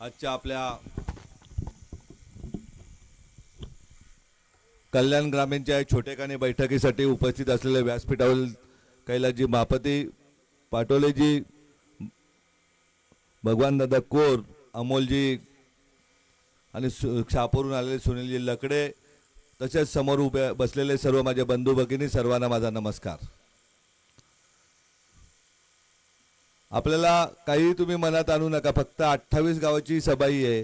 आजच्या आपल्या कल्याण ग्रामीणच्या या छोटेखानी बैठकीसाठी उपस्थित असलेले व्यासपीठावरील कैलाजी महापती पाटोलेजी भगवान दादा कोर अमोलजी आणि सु आलेले सुनीलजी लकडे तसेच समोर उभे बसलेले सर्व माझे बंधू भगिनी सर्वांना माझा नमस्कार. आपल्याला काही तुम्ही मनात आणू नका. फक्त अठ्ठावीस गावाची सभा आहे.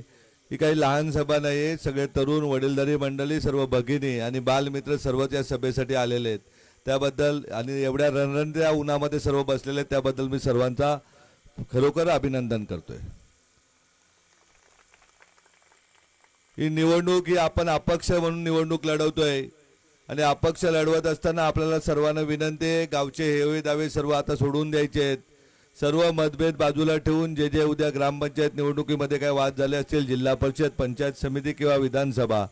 ही काही लहान सभा नाही आहे सगळे तरुण वडीलधारी मंडळी सर्व भगिनी आणि बालमित्र सर्वच या सभेसाठी आलेले आहेत. त्याबद्दल आणि एवढ्या रणरणत्या उन्हामध्ये सर्व बसलेले आहेत त्याबद्दल मी सर्वांचा खरोखर अभिनंदन करतोय. ही निवडणूक ही आपण अपक्ष म्हणून निवडणूक लढवतोय. आणि अपक्ष लढवत असताना आपल्याला सर्वांना विनंती आहे गावचे हेवे दावे सर्व आता सोडून द्यायचे आहेत. सर्व मतभेद बाजूला ठेवून जे जे उद्या ग्रामपंचायत निवडणुकीमध्ये काय वाद झाले असतील जिल्हा परिषद पंचायत समिती किंवा विधानसभा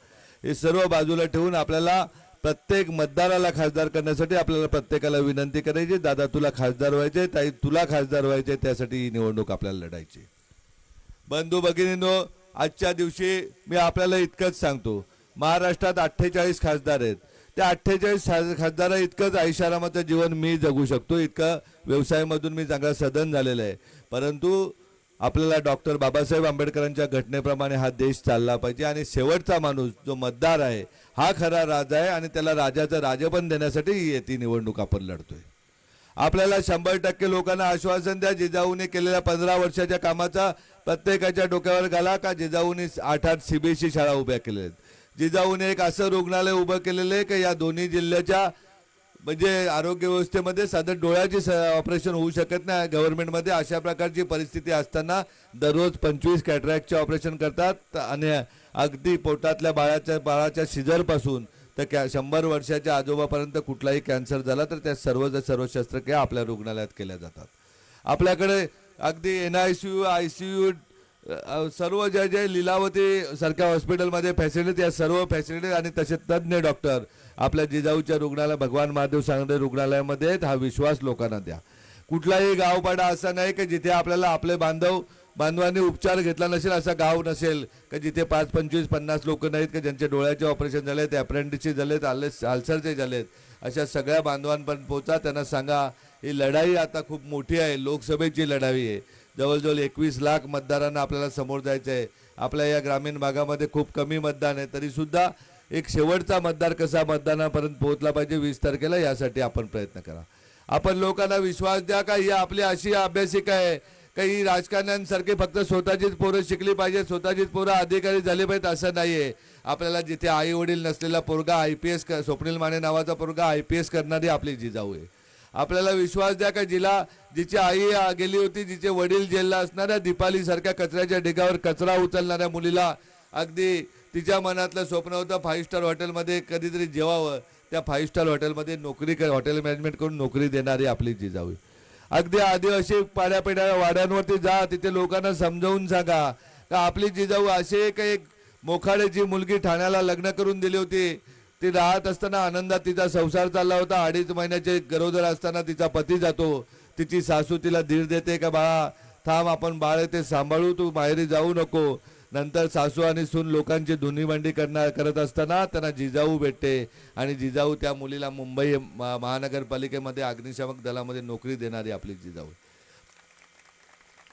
हे सर्व बाजूला ठेवून आपल्याला प्रत्येक मतदाराला खासदार करण्यासाठी आपल्याला प्रत्येकाला विनंती करायची. दादा तुला खासदार व्हायचे ताई तुला खासदार व्हायचे त्यासाठी ही निवडणूक आपल्याला लढायची. बंधू भगिनींनो आजच्या दिवशी मी आपल्याला इतकंच सांगतो. महाराष्ट्रात अठ्ठेचाळीस खासदार आहेत. त्या अठ्ठेचाळीस खासदार इतकंच ऐशारामाचं जीवन मी जगू शकतो. इतकं व्यवसायामधून मी चांगला सदन झालेलं आहे. परंतु आपल्याला डॉक्टर बाबासाहेब आंबेडकरांच्या घटनेप्रमाणे हा देश चालला पाहिजे आणि शेवटचा माणूस जो मतदार आहे हा खरा राजा आहे आणि त्याला राजाचं राजपण देण्यासाठी येती निवडणूक आपण लढतोय. आपल्याला शंभर टक्के लोकांना आश्वासन द्या जिजाऊने केलेल्या पंधरा वर्षाच्या कामाचा प्रत्येकाच्या डोक्यावर घाला का जिजाऊने आठ आठ सीबीएसई शाळा उभ्या केल्या आहेत जिजाऊने एक असं रुग्णालय उभं केलेलं आहे की या दोन्ही जिल्ह्याच्या म्हणजे आरोग्य व्यवस्थेमध्ये साधं डोळ्याची स ऑपरेशन होऊ शकत नाही. गव्हर्नमेंटमध्ये अशा प्रकारची परिस्थिती असताना दररोज पंचवीस कॅटरॅक्टचे ऑपरेशन करतात आणि अगदी पोटातल्या बाळाच्या बाळाच्या शिजरपासून तर कॅ शंभर वर्षाच्या आजोबापर्यंत कुठलाही कॅन्सर झाला तर त्या सर्व सर्व शस्त्रक्रिया आपल्या रुग्णालयात केल्या जातात. आपल्याकडे अगदी N I C U I C U सर्व जे जे लिलावती सारख्या हॉस्पिटलमध्ये फॅसिलिटी या सर्व फॅसिलिटी आणि तसे तज्ज्ञ डॉक्टर आपल्या जिजाऊच्या रुग्णालय भगवान महादेव सांगडे रुग्णालयामध्ये आहेत. हा विश्वास लोकांना द्या. कुठलाही गावपाडा असा नाही की जिथे आपल्याला आपले बांधव बांधवांनी उपचार घेतला नसेल असा गाव नसेल का जिथे पाच पंचवीस पन्नास लोक नाहीत की ज्यांचे डोळ्याचे ऑपरेशन झालेत अप्रेंटिसचे झालेत आले आल्सरचे झालेत अशा सगळ्या बांधवांपर्यंत पोचा त्यांना सांगा ही लढाई आता खूप मोठी आहे लोकसभेची लढाई आहे. जवळजवळ एकवीस लाख मतदारांना आपल्याला समोर जायचं आहे आपल्या या ग्रामीण भागामध्ये खूप कमी मतदान आहे. तरीसुद्धा एक शेवटचा मतदार कसा मतदानापर्यंत पोहोचला पाहिजे वीस तारखेला यासाठी आपण प्रयत्न करा. आपण लोकांना विश्वास द्या का ही आपली अशी अभ्यासिका आहे का ही राजकारण्यांसारखी फक्त स्वतःचीच पोरं शिकली पाहिजे स्वतःचीच पोरं अधिकारी झाले पाहिजेत असं नाही आहे आपल्याला जिथे आई वडील नसलेला पोरगा I P S Swapnil Mane नावाचा पोरगा आय पी एस करणारी आपली जिजाऊ आहे. आपल्याला विश्वास द्या का जिला जिची आई गेली होती जिचे वडील जेलला असणाऱ्या दीपाली सारख्या कचऱ्याच्या ढिगावर कचरा उचलणाऱ्या मुलीला. अगदी तिच्या मनातलं स्वप्न होतं फाईव्ह स्टार हॉटेलमध्ये कधीतरी जेवावं. त्या फाईव्ह स्टार हॉटेलमध्ये नोकरी कर हॉटेल मॅनेजमेंट करून नोकरी देणारी आपली जिजाऊ. अगदी आदिवासी पाड्यापेड्या वाड्यांवरती जा तिथे लोकांना समजावून सांगा. का आपली जिजाऊ असे एक एक मोखाड्याची मुलगी ठाण्याला लग्न करून दिली होती. ती राहत असताना आनंदात तिचा संसार चालला होता. अडीच महिन्याचे गरोदर असताना तिचा पती जातो. तिची सासू तिला धीर देते का बाळा? थांब आपण बाळ ते सांभाळू. तू माहेरी जाऊ नको. नंतर सासू आणि सून लोकांची धुनी भांडी करणार करत असताना त्यांना जिजाऊ भेटते. आणि जिजाऊ त्या मुलीला मुंबई म- महानगरपालिकेमध्ये अग्निशामक दलामध्ये नोकरी देणारी आपली जिजाऊ.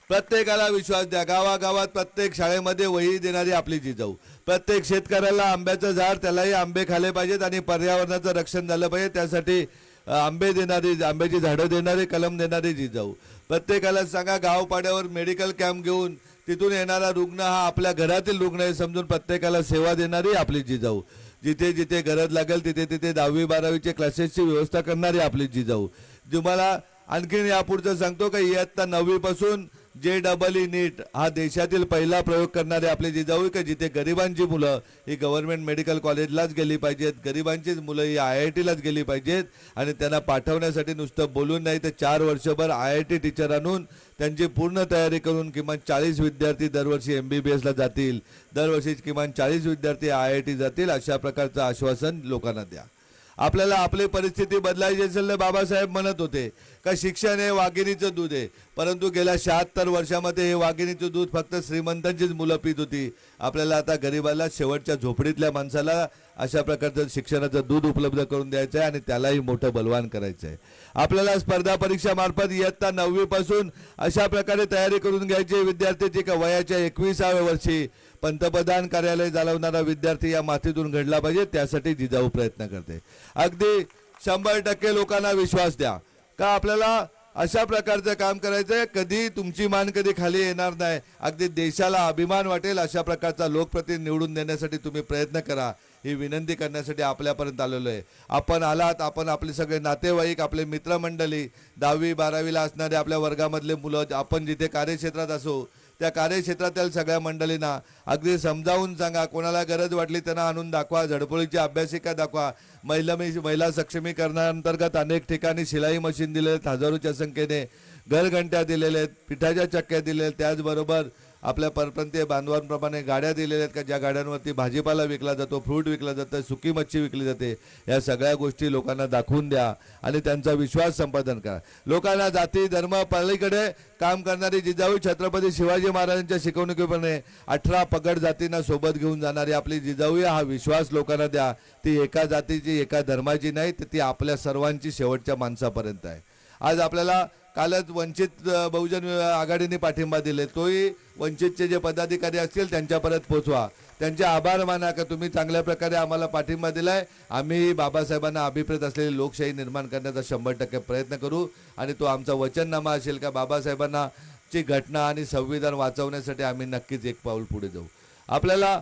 प्रत्येकाला विश्वास द्या. गावागावात प्रत्येक शाळेमध्ये वही देणारी आपली जिजाऊ. प्रत्येक शेतकऱ्याला आंब्याचं झाड त्यालाही आंबे खाले पाहिजेत आणि पर्यावरणाचं रक्षण झालं पाहिजे. त्यासाठी आंबे देणारी आंब्याची झाडं देणारी कलम देणारी जिजाऊ. प्रत्येकाला सांगा गावपाड्यावर मेडिकल कॅम्प घेऊन तिथून येणारा रुग्ण हा आपल्या घरातील रुग्ण आहे समजून प्रत्येकाला सेवा देणारी आपली जिजाऊ. जिथे जिथे गरज लागेल तिथे तिथे दहावी बारावीचे क्लासेसची व्यवस्था करणारी आपली जिजाऊ. तुम्हाला आणखीन यापुढचं सांगतो का इयत्ता नववीपासून जे डबल ई नीट हा देशातील पहिला प्रयोग करणारे आपले जिजाऊ का जिथे गरिबांची मुलं ही गव्हर्नमेंट मेडिकल कॉलेजलाच गेली पाहिजेत गरिबांचीच मुलं ही आय आय टीलाच गेली पाहिजेत आणि त्यांना पाठवण्यासाठी नुसतं बोलून नाही तर चार वर्षभर आय आय टी टीचर आणून त्यांची पूर्ण तयारी करून किमान चाळीस विद्यार्थी दरवर्षी एम बी बी एसला जातील. दरवर्षी किमान चाळीस विद्यार्थी आय आय टी जातील अशा प्रकारचं आश्वासन लोकांना द्या. आपल्याला आपली परिस्थिती बदलायची असेल तर बाबासाहेब म्हणत होते का शिक्षण हे वाघिणीचं दूध आहे. परंतु गेल्या शहात्तर वर्षामध्ये हे वाघिणीचं दूध फक्त श्रीमंतांचीच मुलं पित होती. आपल्याला आता गरिबाला शेवटच्या झोपडीतल्या माणसाला अशा प्रकारचं शिक्षणाचं दूध उपलब्ध करून द्यायचं आहे आणि त्यालाही मोठं बलवान करायचं आहे आपल्याला स्पर्धा परीक्षा मार्फत इयत्ता नववीपासून अशा प्रकारे तयारी करून घ्यायची. विद्यार्थ्याची का वयाच्या एकविसाव्या वर्षी पंतप्रधान कार्यालय चालवणारा विद्यार्थी या मातीतून घडला पाहिजे त्यासाठी जिजाऊ प्रयत्न करते. अगदी शंभर टक्के लोकांना विश्वास द्या. का आपल्याला अशा प्रकारचं काम करायचं आहे कधी तुमची मान कधी खाली येणार नाही. अगदी देशाला अभिमान वाटेल अशा प्रकारचा लोकप्रतिनिधी निवडून देण्यासाठी तुम्ही प्रयत्न करा. ही विनंती करण्यासाठी आपल्यापर्यंत आलेलो आहे. आपण आलात आपण आपले सगळे नातेवाईक आपले मित्रमंडळी दहावी बारावीला असणारे आपल्या वर्गामधले मुलं आपण जिथे कार्यक्षेत्रात असो त्या कार्यक्षेत्रातील सगळ्या मंडळींना अगदी समजावून सांगा. कोणाला गरज वाटली त्यांना आणून दाखवा. झडपोळीची अभ्यासिका दाखवा. महिला महिला सक्षमीकरणाअंतर्गत अनेक ठिकाणी शिलाई मशीन दिले आहेत हजारोच्या संख्येने घरघंट्या दिलेल्या आहेत पिठाच्या चक्क्या दिलेल्या आहेत. त्याचबरोबर आपल्या परप्रांतीय बांधवांप्रमाणे गाड्या दिलेल्या आहेत का? ज्या गाड्यांवरती भाजीपाला विकला जातो फ्रूट विकला जातं सुकी मच्छी विकली जाते या सगळ्या गोष्टी लोकांना दाखवून द्या आणि त्यांचा विश्वास संपादन करा. लोकांना जाती धर्म पलीकडे काम करणारी जिजाऊ छत्रपती शिवाजी महाराजांच्या शिकवणुकीप्रमाणे अठरा पगड जातींना सोबत घेऊन जाणारी आपली जिजाऊ हा विश्वास लोकांना द्या. ती एका जातीची एका धर्माची नाही तर ती आपल्या सर्वांची शेवटच्या माणसापर्यंत आहे. आज आपल्याला कालच वंचित बहुजन आघाडीने पाठिंबा दिले. तोही वंचितचे जे पदाधिकारी असतील त्यांच्यापर्यंत पोचवा. त्यांचे आभार माना का तुम्ही चांगल्या प्रकारे आम्हाला पाठिंबा दिलाय. आम्ही बाबासाहेबांना अभिप्रेत असलेली लोकशाही निर्माण करण्याचा शंभर टक्के प्रयत्न करू. आणि तो आमचा वचननामा असेल का बाबासाहेबांना ची घटना आणि संविधान वाचवण्यासाठी आम्ही नक्कीच एक पाऊल पुढे जाऊ. आपल्याला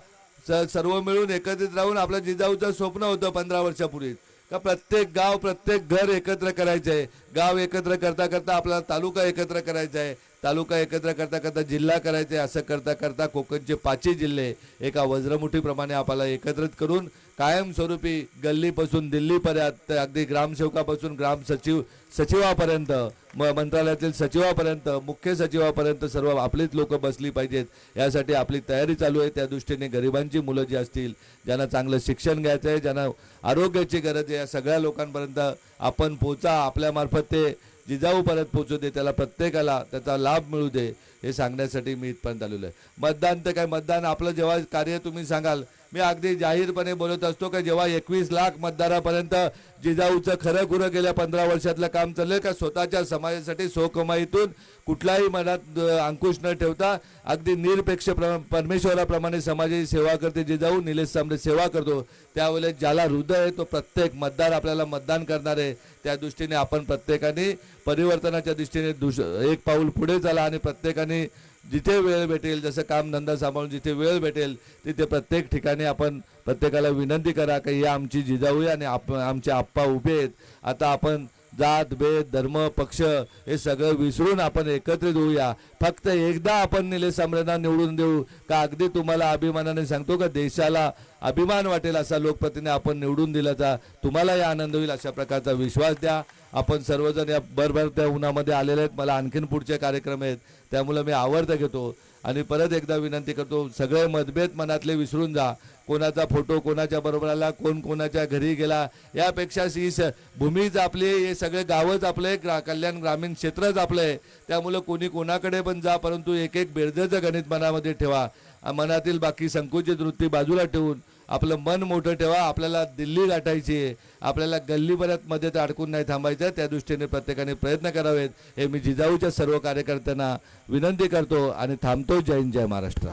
स सर्व मिळून एकत्रित राहून आपलं जिजाऊचं स्वप्न होतं पंधरा वर्षापूर्वी का प्रत्येक गाव प्रत्येक घर एकत्र करायचं आहे गाव एकत्र करता करता आपल्याला तालुका एकत्र करायचा आहे तालुका एकत्र करता करता जिल्हा करायचे असं करता करता कोकणचे पाचही जिल्हे एका वज्रमुठीप्रमाणे आपल्याला एकत्रित करून कायमस्वरूपी गल्लीपासून दिल्लीपर्यंत अगदी ग्रामसेवकापासून ग्राम सचिव सचिवापर्यंत म मंत्रालयातील सचिवापर्यंत मुख्य सचिवापर्यंत सर्व आपलीच लोक बसली पाहिजेत. यासाठी आपली तयारी चालू आहे. त्या दृष्टीने गरिबांची मुलं जी असतील ज्यांना चांगलं शिक्षण घ्यायचं आहे ज्यांना आरोग्याची गरज आहे या सगळ्या लोकांपर्यंत आपण पोचा आपल्यामार्फत ते जिजाऊपर्यंत पोचू दे त्याला प्रत्येकाला त्याचा लाभ मिळू दे हे सांगण्यासाठी मी इथपर्यंत आलेलो आहे. मतदान तर काय मतदान आपलं जेव्हा कार्य तुम्ही सांगाल मी अगदी जाहीरपणे बोलत असतो का जेव्हा एकवीस लाख मतदारापर्यंत जिजाऊचं खरं खुरं गेल्या पंधरा वर्षातलं काम चाललंय का स्वतःच्या समाजासाठी स्वकमाईतून कुठलाही मनात अंकुश न ठेवता अगदी निरपेक्ष परमेश्वराप्रमाणे समाजाची सेवा करते जिजाऊ निलेश सामने सेवा करतो. त्यावेळेस ज्याला हृदय आहे तो प्रत्येक मतदार आपल्याला मतदान करणार आहे. त्या दृष्टीने आपण प्रत्येकाने परिवर्तनाच्या दृष्टीने दुस एक पाऊल पुढे चाला आणि प्रत्येकाने जिथे वेळ भेटेल जसं काम धंदा सांभाळून जिथे वेळ भेटेल तिथे प्रत्येक ठिकाणी आपण प्रत्येकाला विनंती करा की ही आमची जिजाऊ आणि आप आमचे आप्पा उभे आहेत. आता आपण जात भेद धर्म पक्ष हे सगळं विसरून आपण एकत्रित होऊया फक्त एकदा आपण निलेश सांबरेंना निवडून देऊ. का अगदी तुम्हाला अभिमानाने सांगतो का? देशाला अभिमान वाटेल असा लोकप्रतिनिधी आपण निवडून दिल्याचा तुम्हालाही आनंद होईल अशा प्रकारचा विश्वास द्या. आपण सर्वजण या भरभरत्या उन्हामध्ये आलेले आहेत. मला आणखीन पुढचे कार्यक्रम आहेत. त्यामुळे मी आवर्त घेतो. आणि परत एकदा विनंती करतो सगळे मतभेद मनातले विसरून जा. कोणाचा फोटो कोणाच्या बरोबर आला कोण कोणाच्या घरी गेला यापेक्षा ही स भूमीच आपली हे सगळे गावच आपले ग्रा कल्याण ग्रामीण क्षेत्रच आपलं आहे. त्यामुळं कोणी कोणाकडे पण जा परंतु एक एक बेरजेचं गणित मनामध्ये ठेवा. मनातील बाकी संकुचित वृत्ती बाजूला ठेवून आपलं मन मोठं ठेवा आपल्याला दिल्ली गाठायची आहे. आपल्याला गल्लीपर्यंत मध्ये तर अडकून नाही थांबायचं त्या दृष्टीने प्रत्येकाने प्रयत्न करावेत. हे मी जिजाऊच्या सर्व कार्यकर्त्यांना विनंती करतो आणि थांबतो जय हिंद जय महाराष्ट्र.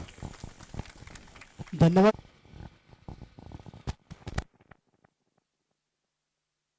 धन्यवाद.